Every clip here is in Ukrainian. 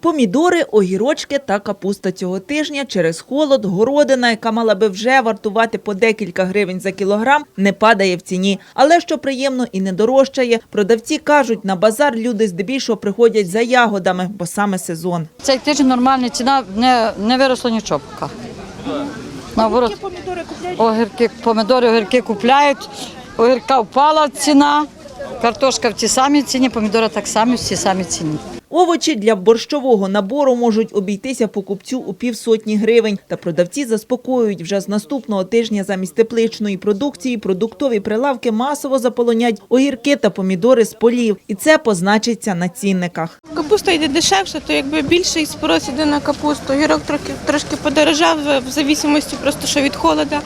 Помідори, огірочки та капуста цього тижня через холод, городина, яка мала би вже вартувати по декілька гривень за кілограм, не падає в ціні. Але що приємно і не дорожчає, продавці кажуть, на базар люди здебільшого приходять за ягодами, бо саме сезон. Цей тиждень нормальна ціна, не, не виросло нічого поки. Наоборот, огірки, помідори, огірки купляють, огірка впала ціна, картошка в тій самій ціні, помідори так само в тій самій ціні. Овочі для борщового набору можуть обійтися покупцю у півсотні гривень. Та продавці заспокоюють, вже з наступного тижня замість тепличної продукції продуктові прилавки масово заполонять огірки та помідори з полів. І це позначиться на цінниках. Капуста йде дешевше, то якби більший спрос іде на капусту. Гірок трохи трошки подорожав в зависимості просто що від холода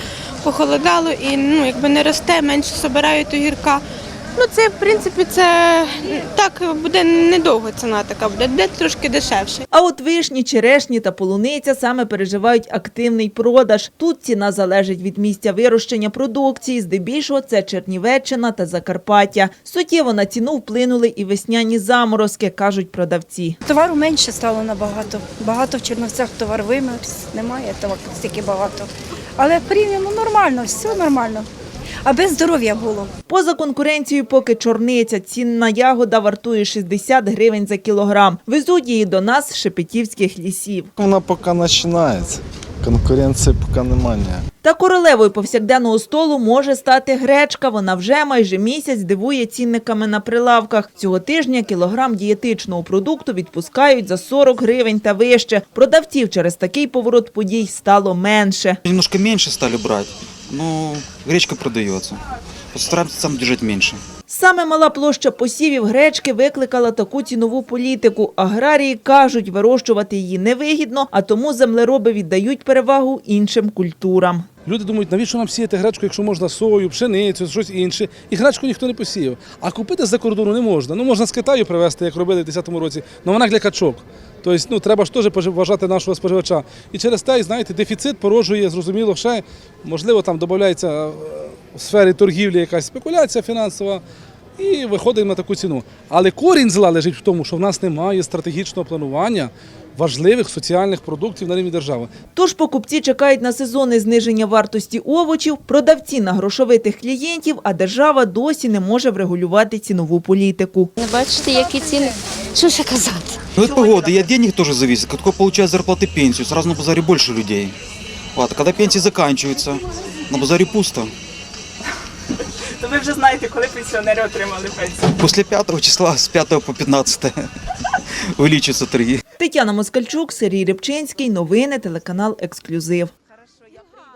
похолодало і ну якби не росте, менше собирають огірка. Ну це в принципі це так буде недовго ціна така буде, де трошки дешевше. А от вишні, черешні та полуниця саме переживають активний продаж. Тут ціна залежить від місця вирощення продукції. Здебільшого це Чернівеччина та Закарпаття. Суттєво на ціну вплинули і весняні заморозки, кажуть продавці. Товару менше стало набагато. Багато в Черновцях товар вимерз, немає товару стільки багато. Але порівняно нормально, все нормально. Аби здоров'я було. Поза конкуренцією поки чорниця. Цінна ягода вартує 60 гривень за кілограм. Везуть її до нас з шепетівських лісів. Вона поки починається. Конкуренції поки немає. Та королевою повсякденного столу може стати гречка. Вона вже майже місяць дивує цінниками на прилавках. Цього тижня кілограм дієтичного продукту відпускають за 40 гривень та вище. Продавців через такий поворот подій стало менше. Немножко меньше стали брать, но гречка продается. Постараемся сам держать меньше. Саме мала площа посівів гречки викликала таку цінову політику. Аграрії кажуть, вирощувати її невигідно, а тому землероби віддають перевагу іншим культурам. Люди думають, навіщо нам сіяти гречку, якщо можна сою, пшеницю, щось інше. І гречку ніхто не посіяв. А купити з-за кордону не можна. Ну можна з Китаю привезти, як робили в 10-му році, але вона для качок. Тобто, ну треба ж теж вважати нашого споживача. І через те, знаєте, дефіцит порожує, зрозуміло, ще можливо там додається е, в сфері торгівлі якась спекуляція фінансова. І виходимо на таку ціну. Але корінь зла лежить в тому, що в нас немає стратегічного планування важливих соціальних продуктів на рівні держави. Тож покупці чекають на сезонне зниження вартості овочів, продавці на грошовитих клієнтів, а держава досі не може врегулювати цінову політику. Не бачите, які ціни. Що ще казати? Ну, от погода и от денег тоже зависит. Как только получают зарплаты пенсию, сразу на базаре больше людей. А когда пенсии заканчиваются, на базаре пусто. То ви вже знаєте, коли пенсіонери отримали пенсію. Після 5 числа, з 5 по 15 увеличатся торги. Тетяна Москальчук, Сергій Рибчинський. Новини телеканал Ексклюзив.